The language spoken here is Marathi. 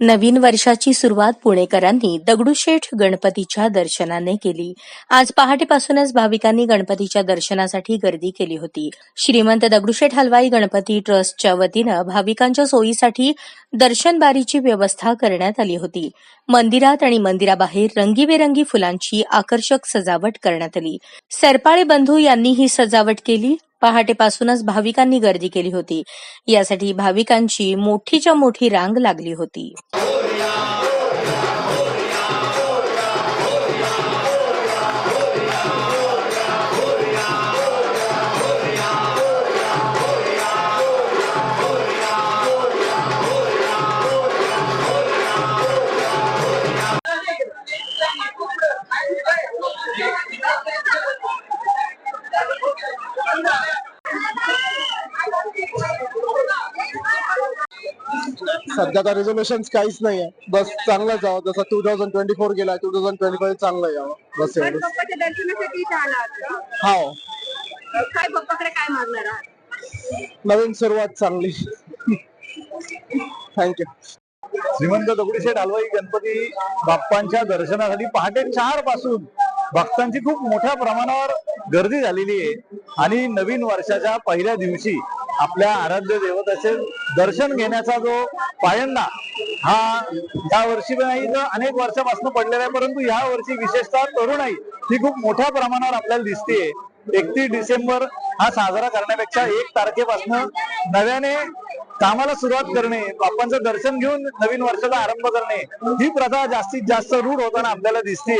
नवीन वर्षाची सुरुवात पुणेकरांनी दगडूशेठ गणपतीच्या दर्शनाने केली. आज पहाटेपासूनच भाविकांनी गणपतीच्या दर्शनासाठी गर्दी केली होती. श्रीमंत दगडूशेठ हलवाई गणपती ट्रस्टच्या वतीनं भाविकांच्या सोयीसाठी दर्शनबारीची व्यवस्था करण्यात आली होती. मंदिरात आणि मंदिराबाहेर रंगीबेरंगी फुलांची आकर्षक सजावट करण्यात आली. सरपाळे बंधू यांनी ही सजावट केली. पहाटेपासूनच भाविकांनी गर्दी केली होती. यासाठी भाविकांची मोठीच्या मोठी रांग लागली होती. सध्या तर रिझर्वेशन काहीच नाही आहे बस चांगलाच जावं जसं टू थाउजंड ट्वेंटी फोर गेला टू थाउजंड ट्वेंटी फाईव्ह चांगलं यावं बस एवढंच. गणपतीच्या दर्शनासाठी इथे आला आहात हाव. का? काय बाप्पाकडे काय मागणार आहात? नवीन सुरुवात चांगली. थँक्यू श्रीमंत दगडूशेठ हलवाई गणपती बाप्पांच्या दर्शनासाठी पहाटे चारपासून भक्तांची खूप मोठ्या प्रमाणावर गर्दी झालेली आहे. आणि नवीन वर्षाच्या पहिल्या दिवशी आपल्या आराध्य देवताचे दर्शन घेण्याचा जो पायंडा हा या वर्षी नाही तर अनेक वर्षापासून पडलेला आहे परंतु या वर्षी विशेषतः तरुणाई ही खूप मोठ्या प्रमाणावर आपल्याला दिसते एकतीस डिसेंबर हा साजरा करण्यापेक्षा एक तारखेपासून नव्याने कामाला सुरुवात करणे बाप्पांचं दर्शन घेऊन नवीन वर्षाचा आरंभ करणे ही प्रथा जास्तीत जास्त रूढ होताना आपल्याला दिसते